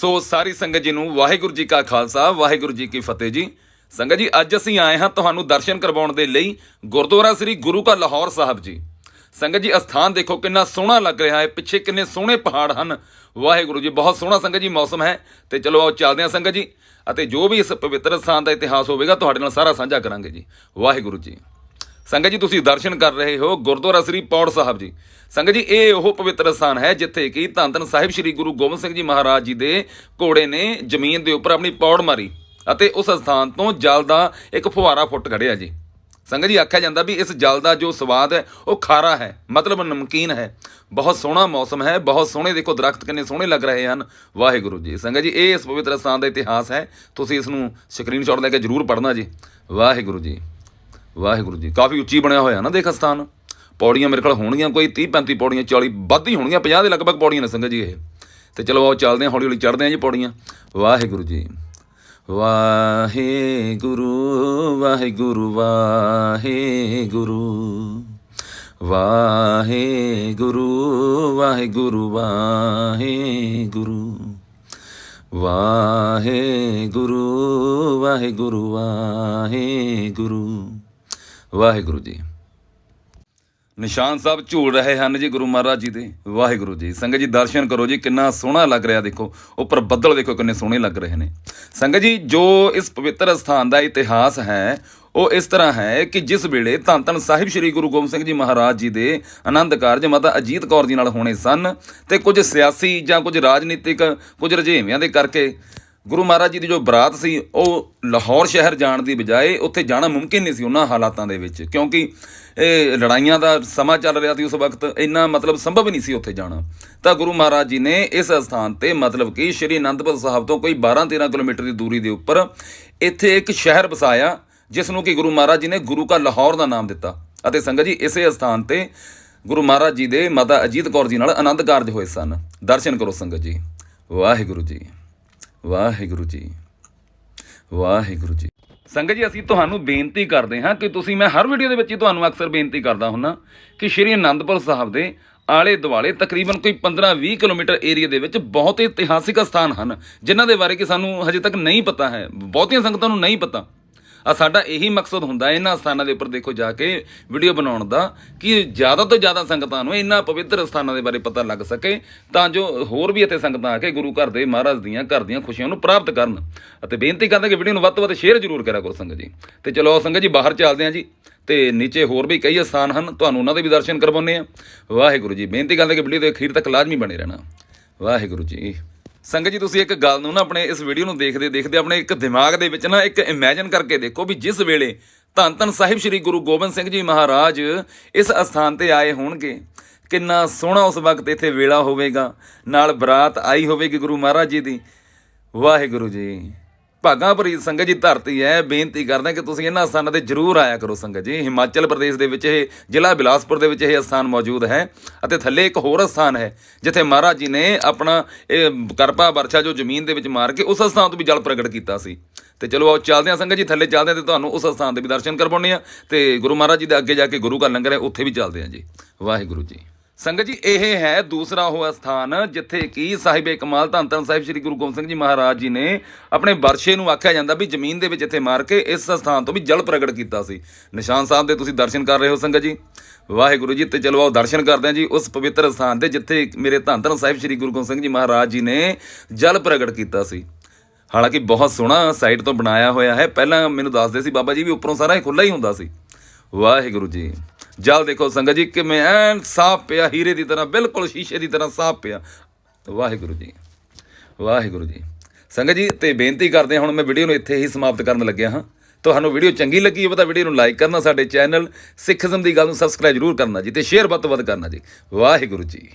ਸੋ ਸਾਰੀ ਸੰਗਤ ਜੀ ਨੂੰ ਵਾਹਿਗੁਰੂ ਜੀ ਕਾ ਖਾਲਸਾ, ਵਾਹਿਗੁਰੂ ਜੀ ਕੀ ਫਤਿਹ ਜੀ। ਸੰਗਤ ਜੀ, ਅੱਜ ਅਸੀਂ ਆਏ ਹਾਂ ਤੁਹਾਨੂੰ ਦਰਸ਼ਨ ਕਰਵਾਉਣ ਦੇ ਲਈ ਗੁਰਦੁਆਰਾ ਸ੍ਰੀ ਗੁਰੂ ਕਾ ਲਾਹੌਰ ਸਾਹਿਬ ਜੀ। ਸੰਗਤ ਜੀ ਅਸਥਾਨ ਦੇਖੋ ਕਿੰਨਾ ਸੋਹਣਾ ਲੱਗ ਰਿਹਾ ਹੈ, ਪਿੱਛੇ ਕਿੰਨੇ ਸੋਹਣੇ ਪਹਾੜ ਹਨ। ਵਾਹਿਗੁਰੂ ਜੀ, ਬਹੁਤ ਸੋਹਣਾ ਸੰਗਤ ਜੀ, ਮੌਸਮ ਹੈ। ਤੇ ਚਲੋ ਆਓ ਚੱਲਦੇ ਹਾਂ ਸੰਗਤ ਜੀ, ਅਤੇ ਜੋ ਵੀ ਇਸ ਪਵਿੱਤਰ ਸਥਾਨ ਦਾ ਇਤਿਹਾਸ ਹੋਵੇਗਾ, ਤੁਹਾਡੇ ਨਾਲ ਸਾਰਾ ਸਾਂਝਾ ਕਰਾਂਗੇ ਜੀ। ਵਾਹਿਗੁਰੂ ਜੀ। ਸੰਗਤ ਜੀ, ਤੁਸੀਂ ਦਰਸ਼ਨ ਕਰ ਰਹੇ ਹੋ ਗੁਰਦੁਆਰਾ ਸ੍ਰੀ ਪੌੜ ਸਾਹਿਬ ਜੀ। ਸੰਗਤ ਜੀ, ਇਹ ਉਹ ਪਵਿੱਤਰ ਸਥਾਨ ਹੈ ਜਿੱਥੇ ਕਿ ਧੰਨ ਧੰਨ ਸਾਹਿਬ ਸ੍ਰੀ ਗੁਰੂ ਗੋਬਿੰਦ ਸਿੰਘ ਜੀ ਮਹਾਰਾਜ ਜੀ ਦੇ ਘੋੜੇ ਨੇ ਜ਼ਮੀਨ ਦੇ ਉੱਪਰ ਆਪਣੀ ਪੌੜ ਮਾਰੀ ਅਤੇ ਉਸ ਸਥਾਨ ਤੋਂ ਜਲ ਦਾ ਇੱਕ ਫੁਹਾਰਾ ਫੁੱਟ ਕੱਢਿਆ ਜੀ। ਸੰਗਤ ਜੀ, ਆਖਿਆ ਜਾਂਦਾ ਵੀ ਇਸ ਜਲ ਦਾ ਜੋ ਸਵਾਦ ਹੈ, ਉਹ ਖਾਰਾ ਹੈ, ਮਤਲਬ ਨਮਕੀਨ ਹੈ। ਬਹੁਤ ਸੋਹਣਾ ਮੌਸਮ ਹੈ, ਬਹੁਤ ਸੋਹਣੇ ਦੇਖੋ ਦਰਖਤ ਕਿੰਨੇ ਸੋਹਣੇ ਲੱਗ ਰਹੇ ਹਨ। ਵਾਹਿਗੁਰੂ ਜੀ, ਸੰਗਤ ਜੀ, ਇਹ ਇਸ ਪਵਿੱਤਰ ਸਥਾਨ ਦਾ ਇਤਿਹਾਸ ਹੈ। ਤੁਸੀਂ ਇਸ ਨੂੰ ਸਕਰੀਨਸ਼ਾਟ ਲੈ ਕੇ ਜਰੂਰ ਪੜ੍ਹਨਾ ਜੀ। ਵਾਹਿਗੁਰੂ ਜੀ। ਵਾਹਿਗੁਰੂ ਜੀ, ਕਾਫੀ ਉੱਚੀ ਬਣਿਆ ਹੋਇਆ ਨਾ ਦੇਖ ਅਸਥਾਨ। ਪੌੜੀਆਂ ਮੇਰੇ ਕੋਲ ਹੋਣਗੀਆਂ, ਕੋਈ 30 35 ਪੌੜੀਆਂ 40 ਵੱਧ ਹੀ ਹੋਣਗੀਆਂ 50 ਦੇ ਲਗਭਗ ਪੌੜੀਆਂ ਨੇ ਸੰਗਤ ਜੀ ਇਹ। ਤੇ ਚਲੋ ਆਓ ਚੱਲਦੇ ਹਾਂ ਹੌਲੀ ਹੌਲੀ ਚੜ੍ਹਦੇ ਹਾਂ ਜੀ ਪੌੜੀਆਂ। ਵਾਹਿਗੁਰੂ ਜੀ, ਵਾਹਿਗੁਰੂ ਵਾਹਿਗੁਰੂ ਵਾਹਿਗੁਰੂ ਵਾਹਿਗੁਰੂ ਵਾਹਿਗੁਰੂ ਵਾਹਿਗੁਰੂ ਵਾਹਿਗੁਰੂ ਵਾਹਿਗੁਰੂ ਵਾਹਿਗੁਰੂ। ਵਾਹਿਗੁਰੂ ਜੀ। ਨਿਸ਼ਾਨ ਸਾਹਿਬ ਝੂਲ ਰਹੇ ਹਨ ਜੀ ਗੁਰੂ ਮਹਾਰਾਜ ਜੀ ਦੇ। ਵਾਹਿਗੁਰੂ ਜੀ। ਸੰਗਤ ਜੀ, ਦਰਸ਼ਨ ਕਰੋ ਜੀ, ਕਿੰਨਾ ਸੋਹਣਾ ਲੱਗ ਰਿਹਾ ਦੇਖੋ। ਉੱਪਰ ਬੱਦਲ ਦੇਖੋ, ਕਿੰਨੇ ਸੋਹਣੇ ਲੱਗ ਰਹੇ ਨੇ। ਸੰਗਤ ਜੀ, ਜੋ ਇਸ ਪਵਿੱਤਰ ਸਥਾਨ ਦਾ ਇਤਿਹਾਸ ਹੈ, ਉਹ ਇਸ ਤਰ੍ਹਾਂ ਹੈ ਕਿ ਜਿਸ ਵੇਲੇ ਧੰਨ ਧੰਨ ਸਾਹਿਬ ਸ੍ਰੀ ਗੁਰੂ ਗੋਬਿੰਦ ਸਿੰਘ ਜੀ ਮਹਾਰਾਜ ਜੀ ਦੇ ਆਨੰਦ ਕਾਰਜ ਮਾਤਾ ਅਜੀਤ ਕੌਰ ਜੀ ਨਾਲ ਹੋਣੇ ਸਨ ਤੇ ਕੁਝ ਸਿਆਸੀ ਜਾਂ ਕੁਝ ਰਾਜਨੀਤਿਕ ਕੁਝ ਰੁਝੇਵਿਆਂ ਦੇ ਕਰਕੇ ਗੁਰੂ ਮਹਾਰਾਜ ਜੀ ਦੀ ਜੋ ਬਰਾਤ ਸੀ, ਉਹ ਲਾਹੌਰ ਸ਼ਹਿਰ ਜਾਣ ਦੀ ਬਜਾਏ ਉੱਥੇ ਜਾਣਾ ਮੁਮਕਿਨ ਨਹੀਂ ਸੀ ਉਹਨਾਂ ਹਾਲਾਤਾਂ ਦੇ ਵਿੱਚ, ਕਿਉਂਕਿ ਇਹ ਲੜਾਈਆਂ ਦਾ ਸਮਾਂ ਚੱਲ ਰਿਹਾ ਸੀ ਉਸ ਵਕਤ, ਇੰਨਾ ਮਤਲਬ ਸੰਭਵ ਨਹੀਂ ਸੀ ਉੱਥੇ ਜਾਣਾ। ਤਾਂ ਗੁਰੂ ਮਹਾਰਾਜ ਜੀ ਨੇ ਇਸ ਸਥਾਨ ਤੇ ਮਤਲਬ ਕਿ ਸ਼੍ਰੀ ਅਨੰਦਪੁਰ ਸਾਹਿਬ ਤੋਂ ਕੋਈ 12-13 ਕਿਲੋਮੀਟਰ ਦੀ ਦੂਰੀ ਦੇ ਉੱਪਰ ਇੱਥੇ ਇੱਕ ਸ਼ਹਿਰ ਵਸਾਇਆ, ਜਿਸ ਨੂੰ ਕਿ ਗੁਰੂ ਮਹਾਰਾਜ ਜੀ ਨੇ ਗੁਰੂ ਕਾ ਲਾਹੌਰ ਦਾ ਨਾਮ ਦਿੱਤਾ। ਅਤੇ ਸੰਗਤ ਜੀ, ਇਸੇ ਸਥਾਨ ਤੇ ਗੁਰੂ ਮਹਾਰਾਜ ਜੀ ਦੇ ਮਾਤਾ ਅਜੀਤ ਕੌਰ ਜੀ ਨਾਲ ਆਨੰਦ ਕਾਰਜ ਹੋਏ ਸਨ। ਦਰਸ਼ਨ ਕਰੋ ਸੰਗਤ ਜੀ। ਵਾਹਿਗੁਰੂ ਜੀ। ਵਾਹਿਗੁਰੂ ਜੀ ਵਾਹਿਗੁਰੂ ਜੀ। ਸੰਗਤ ਜੀ, ਅਸੀਂ ਤੁਹਾਨੂੰ ਬੇਨਤੀ ਕਰਦੇ ਹਾਂ ਕਿ ਤੁਸੀਂ, ਮੈਂ ਹਰ ਵੀਡੀਓ ਦੇ ਵਿੱਚ ਹੀ ਤੁਹਾਨੂੰ ਅਕਸਰ ਬੇਨਤੀ ਕਰਦਾ ਹੁੰਨਾ ਕਿ ਸ਼੍ਰੀ ਅਨੰਦਪੁਰ ਸਾਹਿਬ ਦੇ ਆਲੇ ਦੁਆਲੇ ਤਕਰੀਬਨ ਕੋਈ 15-20 ਕਿਲੋਮੀਟਰ ਏਰੀਆ ਦੇ ਵਿੱਚ ਬਹੁਤ ਇਤਿਹਾਸਿਕ ਸਥਾਨ ਹਨ, ਜਿਨ੍ਹਾਂ ਦੇ ਬਾਰੇ ਕਿ ਸਾਨੂੰ ਹਜੇ ਤੱਕ ਨਹੀਂ ਪਤਾ ਹੈ, ਬਹੁਤੀਆਂ ਸੰਗਤਾਂ ਨੂੰ ਨਹੀਂ ਪਤਾ। ਆ ਸਾਡਾ ਇਹੀ ਮਕਸਦ ਹੁੰਦਾ ਇਹਨਾਂ ਸਥਾਨਾਂ ਦੇ ਉੱਪਰ ਦੇਖੋ ਜਾ ਕੇ ਵੀਡੀਓ ਬਣਾਉਣ ਦਾ, ਕਿ ਜ਼ਿਆਦਾ ਤੋਂ ਜ਼ਿਆਦਾ ਸੰਗਤਾਂ ਨੂੰ ਇਹਨਾਂ ਪਵਿੱਤਰ ਸਥਾਨਾਂ ਦੇ ਬਾਰੇ ਪਤਾ ਲੱਗ ਸਕੇ, ਤਾਂ ਜੋ ਹੋਰ ਵੀ ਇੱਥੇ ਸੰਗਤਾਂ ਆ ਕੇ ਗੁਰੂ ਘਰ ਦੇ ਮਹਾਰਾਜ ਦੀਆਂ, ਘਰ ਦੀਆਂ ਖੁਸ਼ੀਆਂ ਨੂੰ ਪ੍ਰਾਪਤ ਕਰਨ। ਅਤੇ ਬੇਨਤੀ ਕਰਦੇ ਕਿ ਵੀਡੀਓ ਨੂੰ ਵੱਧ ਤੋਂ ਵੱਧ ਸ਼ੇਅਰ ਜ਼ਰੂਰ ਕਰਿਆ ਕਰੋ ਸੰਗਤ ਜੀ। ਤੇ ਚਲੋ ਸੰਗਤ ਜੀ, ਬਾਹਰ ਚੱਲਦੇ ਹਾਂ ਜੀ। ਤੇ ਨੀਚੇ ਹੋਰ ਵੀ ਕਈ ਸਥਾਨ ਹਨ, ਤੁਹਾਨੂੰ ਉਹਨਾਂ ਦੇ ਵੀ ਦਰਸ਼ਨ ਕਰਵਾਉਂਦੇ ਆ ਵਾਹਿਗੁਰੂ ਜੀ, ਬੇਨਤੀ ਕਰਦੇ ਕਿ ਵੀਡੀਓ ਦੇ ਅਖੀਰ ਤੱਕ ਲਾਜ਼ਮੀ ਬਣੇ ਰਹਿਣਾ। ਵਾਹਿਗੁਰੂ ਜੀ। ਸੰਗਤ ਜੀ, ਤੁਸੀਂ ਇੱਕ ਗੱਲ ਨੂੰ ਨਾ ਆਪਣੇ ਇਸ ਵੀਡੀਓ ਨੂੰ ਦੇਖਦੇ ਦੇਖਦੇ ਆਪਣੇ ਇੱਕ ਦਿਮਾਗ ਦੇ ਵਿੱਚ ਨਾ ਇੱਕ ਇਮੇਜਿਨ ਕਰਕੇ ਦੇਖੋ ਵੀ ਜਿਸ ਵੇਲੇ ਧੰਨ ਧੰਨ ਸਾਹਿਬ ਸ੍ਰੀ ਗੁਰੂ ਗੋਬਿੰਦ ਸਿੰਘ ਜੀ ਮਹਾਰਾਜ ਇਸ ਅਸਥਾਨ ਤੇ ਆਏ ਹੋਣਗੇ, ਕਿੰਨਾ ਸੋਹਣਾ ਉਸ ਵਕਤ ਇੱਥੇ ਵੇਲਾ ਹੋਵੇਗਾ, ਨਾਲ ਬਰਾਤ ਆਈ ਹੋਵੇਗੀ ਗੁਰੂ ਮਹਾਰਾਜ ਜੀ ਦੀ। ਵਾਹਿਗੁਰੂ ਜੀ। ਭਾਗਾਂ ਭਰੀਤ ਸੰਗਤ ਜੀ, ਧਰਤੀ ਹੈ, ਬੇਨਤੀ ਕਰਦਾ ਕਿ ਤੁਸੀਂ ਇਹਨਾਂ ਸਥਾਨਾਂ ਤੇ ਜ਼ਰੂਰ ਆਇਆ ਕਰੋ ਸੰਗਤ ਜੀ। ਹਿਮਾਚਲ ਪ੍ਰਦੇਸ਼ ਦੇ ਵਿੱਚ ਇਹ ਜ਼ਿਲ੍ਹਾ ਬਿਲਾਸਪੁਰ ਦੇ ਵਿੱਚ ਇਹ ਸਥਾਨ ਮੌਜੂਦ ਹੈ ਅਤੇ ਥੱਲੇ ਇੱਕ ਹੋਰ ਸਥਾਨ ਹੈ, ਜਿੱਥੇ ਮਹਾਰਾਜ ਜੀ ਨੇ ਆਪਣਾ ਇਹ ਕਰਪਾ ਵਰਸ਼ਾ ਜੋ ਜ਼ਮੀਨ ਦੇ ਵਿੱਚ ਮਾਰ ਕੇ ਉਸ ਸਥਾਨ ਤੋਂ ਵੀ ਜਲ ਪ੍ਰਗਟ ਕੀਤਾ ਸੀ। ਤੇ ਚਲੋ ਆਓ ਚੱਲਦੇ ਹਾਂ ਸੰਗਤ ਜੀ, ਥੱਲੇ ਚੱਲਦੇ ਹਾਂ ਤੇ ਤੁਹਾਨੂੰ ਉਸ ਸਥਾਨ ਦੇ ਵੀ ਦਰਸ਼ਨ ਕਰਵਾਉਣੇ ਆ ਤੇ ਗੁਰੂ ਮਹਾਰਾਜ ਜੀ ਦੇ ਅੱਗੇ ਜਾ ਕੇ ਗੁਰੂ ਘਰ ਲੰਗਰ ਹੈ, ਉੱਥੇ ਵੀ ਚੱਲਦੇ ਹਾਂ ਜੀ। ਵਾਹਿਗੁਰੂ ਜੀ। ਸੰਗਤ ਜੀ, ਇਹ ਹੈ ਦੂਸਰਾ ਉਹ ਸਥਾਨ ਜਿੱਥੇ ਕਿ ਸਾਹਿਬੇ ਕਮਾਲ ਧੰਨ ਧੰਨ ਸਾਹਿਬ ਸ੍ਰੀ ਗੁਰੂ ਗੋਬਿੰਦ ਸਿੰਘ ਜੀ ਮਹਾਰਾਜ ਜੀ ਨੇ ਆਪਣੇ ਵਰਸ਼ੇ ਨੂੰ ਆਖਿਆ ਜਾਂਦਾ ਵੀ ਜ਼ਮੀਨ ਦੇ ਵਿੱਚ ਇੱਥੇ ਮਾਰ ਕੇ ਇਸ ਸਥਾਨ ਤੋਂ ਵੀ ਜਲ ਪ੍ਰਗਟ ਕੀਤਾ ਸੀ। ਨਿਸ਼ਾਨ ਸਾਹਿਬ ਦੇ ਤੁਸੀਂ ਦਰਸ਼ਨ ਕਰ ਰਹੇ ਹੋ ਸੰਗਤ ਜੀ। ਵਾਹਿਗੁਰੂ ਜੀ, ਤੇ ਚਲੋ ਆਓ ਦਰਸ਼ਨ ਕਰਦੇ ਹਾਂ ਜੀ ਉਸ ਪਵਿੱਤਰ ਸਥਾਨ ਤੇ ਜਿੱਥੇ ਮੇਰੇ ਧੰਨ ਧੰਨ ਸਾਹਿਬ ਸ੍ਰੀ ਗੁਰੂ ਗੋਬਿੰਦ ਸਿੰਘ ਜੀ ਮਹਾਰਾਜ ਜੀ ਨੇ ਜਲ ਪ੍ਰਗਟ ਕੀਤਾ ਸੀ। ਹਾਲਾਂਕਿ ਬਹੁਤ ਸੋਹਣਾ ਸਾਈਡ ਤੋਂ ਬਣਾਇਆ ਹੋਇਆ ਹੈ। ਪਹਿਲਾਂ ਮੈਨੂੰ ਦੱਸਦੇ ਸੀ ਬਾਬਾ ਜੀ ਵੀ ਉੱਪਰੋਂ ਸਾਰਾ ਇਹ ਖੁੱਲਾ ਹੀ ਹੁੰਦਾ ਸੀ। ਵਾਹਿਗੁਰੂ ਜੀ। ਜਲ ਦੇਖੋ ਸੰਗਤ ਜੀ, ਕਿਵੇਂ ਐਨ ਸਾਫ਼ ਪਿਆ, ਹੀਰੇ ਦੀ ਤਰ੍ਹਾਂ, ਬਿਲਕੁਲ ਸ਼ੀਸ਼ੇ ਦੀ ਤਰ੍ਹਾਂ ਸਾਫ਼ ਪਿਆ। ਵਾਹਿਗੁਰੂ ਜੀ ਵਾਹਿਗੁਰੂ ਜੀ। ਸੰਗਤ ਜੀ, ਤੇ ਬੇਨਤੀ ਕਰਦੇ ਹਾਂ, ਹੁਣ ਮੈਂ ਵੀਡੀਓ ਨੂੰ ਇੱਥੇ ਹੀ ਸਮਾਪਤ ਕਰਨ ਲੱਗਿਆ ਹਾਂ। ਤੁਹਾਨੂੰ ਵੀਡੀਓ ਚੰਗੀ ਲੱਗੀ ਹੋਵੇ ਤਾਂ ਵੀਡੀਓ ਨੂੰ ਲਾਈਕ ਕਰਨਾ, ਸਾਡੇ ਚੈਨਲ ਸਿੱਖਜ਼ਮ ਦੀ ਗੱਲ ਨੂੰ ਸਬਸਕ੍ਰਾਈਬ ਜ਼ਰੂਰ ਕਰਨਾ ਜੀ, ਤੇ ਸ਼ੇਅਰ ਵੱਧ ਤੋਂ ਵੱਧ ਕਰਨਾ ਜੀ। ਵਾਹਿਗੁਰੂ ਜੀ।